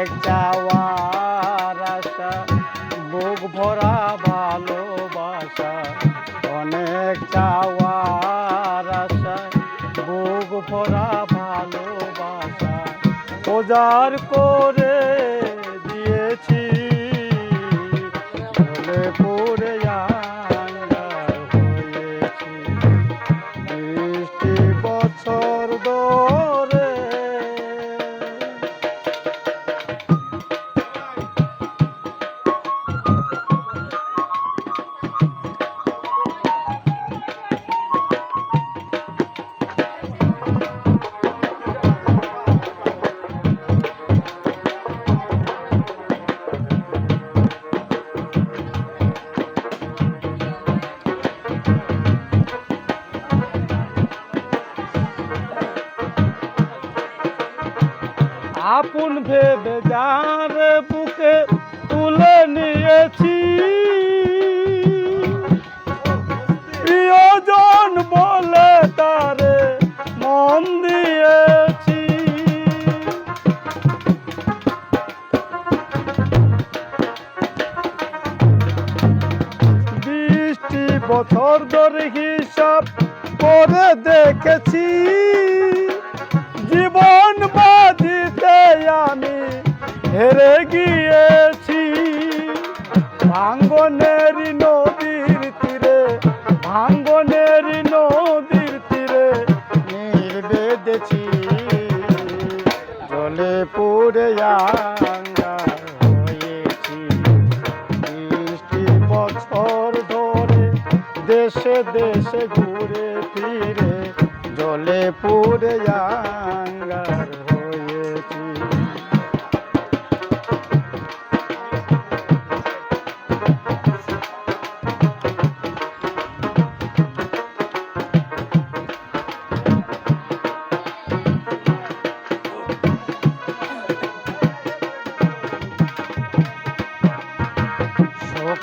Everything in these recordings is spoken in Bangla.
অনেক চাওয়ার আশা বুক ভরা ভালোবাসা। অনেক চাওয়ার আশা বুক ভরা ভালোবাসা। ওজার করে আপন ভেবে যার বুকে তুলে নিয়েছি। প্রিয়জন বলে তারে মন দিয়েছি। বৃষ্টি বছর ধরে হিসাব করে দেখেছি। জীবন হেরে গিয়েছি। ভাঙ্গনের নদীর তীরে, ভাঙ্গনের নদীর তীরে নীল বেঁধেছি। জলে পড়ে হয়েছি। বৃষ্টি বছর ধরে দেশে দেশে ঘুরে ফিরে, জলে পুড়ে আঙ্গার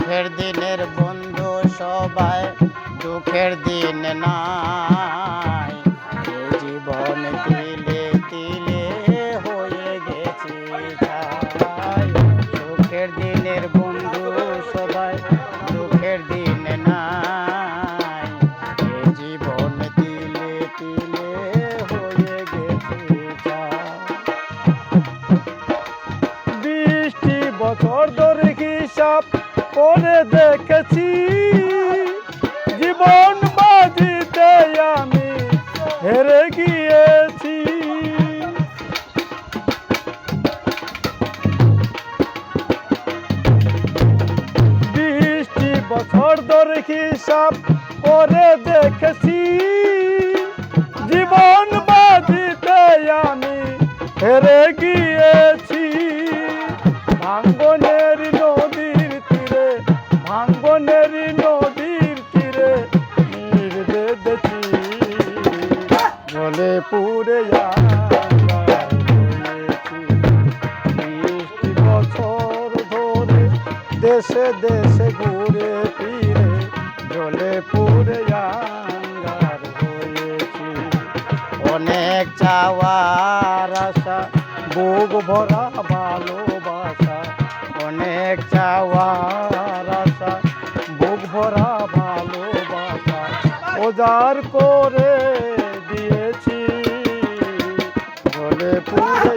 সুখের দিনের বন্ধু সবাই দুঃখের দিন নাই। করে দেখেছি। জীবন বাজিতে আমি হেরে গিয়েছি। বৃষ্টি বছর ধরে হিসাব করে দেখেছি। জীবন বাজিতে আমি হেরে গিয়েছি। ভাঙ্গনের দেশে ঘুরে ফিরে, জলে পুড়ে আঙ্গার হয়েছি। অনেক চাওয়ার আশা, বুক ভরা ভালোবাসা। অনেক চাওয়ার আশা, বুক ভরা ভালোবাসা। ওজার করে দিয়েছি, জলে পুড়ে